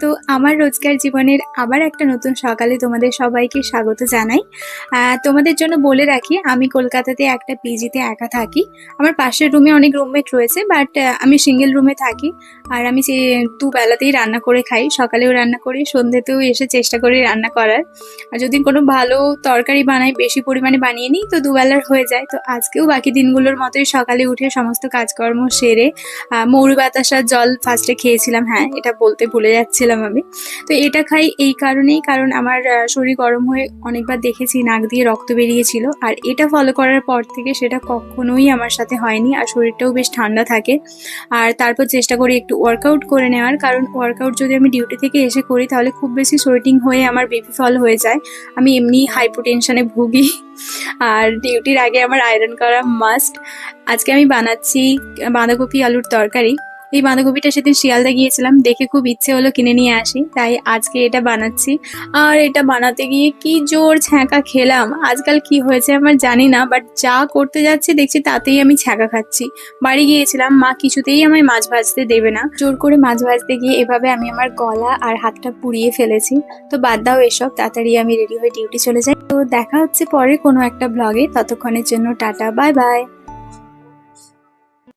তো আমার রোজকার জীবনের আবার একটা নতুন সকালে তোমাদের সবাইকে স্বাগত জানাই। তোমাদের জন্য বলে রাখি, আমি কলকাতাতে একটা পিজিতে একা থাকি। আমার পাশের রুমে অনেক রুমমেট রয়েছে বাট আমি সিঙ্গেল রুমে থাকি। আর আমি যে দুবেলাতেই রান্না করে খাই, সকালেও রান্না করি সন্ধ্যেতেও এসে চেষ্টা করি রান্না করার। আর যদি কোনো ভালো তরকারি বানাই, বেশি পরিমাণে বানিয়ে নিই, তো দুবেলার হয়ে যায়। তো আজকেও বাকি দিনগুলোর মতোই সকালে উঠে সমস্ত কাজকর্ম সেরে মৌরি বাতাসার জল ফার্স্টে খেয়েছিলাম হ্যাঁ এটা বলতে ভুলে যাচ্ছিলাম আমি। তো এটা খাই এই কারণেই, কারণ আমার শরীর গরম হয়ে অনেকবার দেখেছি, নাক দিয়ে রক্ত বেরিয়েছিল। আর এটা ফলো করার পর থেকে সেটা কখনোই আমার সাথে হয়নি, আর শরীরটাও বেশ ঠান্ডা থাকে। আর তারপর চেষ্টা করি একটু ওয়ার্কআউট করে নেওয়ার, কারণ ওয়ার্কআউট যদি আমি ডিউটি থেকে এসে করি, তাহলে খুব বেশি সোয়েটিং হয়ে আমার বেবি ফল হয়ে যায়। আমি এমনি হাইপোটেনশনে ভুগি। আর ডিউটির আগে আমার আয়রন করা মাস্ট আজকে আমি বানাচ্ছি বাঁধাকপি আলুর তরকারি। এই বাঁধাকপিটা সেদিন শিয়ালদা গিয়েছিলাম, দেখে খুব ইচ্ছে হলো কিনে নিয়ে আসি, তাই আজকে এটা বানাচ্ছি। আর এটা বানাতে গিয়ে কি জোর ছ্যাঁকা খেলাম, আজকাল কি হয়েছে আমার জানি না বাট যা করতে যাচ্ছি দেখছি তাতেই আমি ছ্যাঁকা খাচ্ছি। বাড়ি গিয়েছিলাম, মা কিছুতেই আমায় মাছ ভাজতে দেবে না। জোর করে মাছ ভাজতে গিয়ে এভাবে আমি আমার গলা আর হাতটা পুড়িয়ে ফেলেছি। তো বাদ দাও এসব, তাড়াতাড়ি আমি রেডি হয়ে ডিউটি চলে যাই। তো দেখা হচ্ছে পরে কোনো একটা ব্লগে ততক্ষণের জন্য টাটা বাই বাই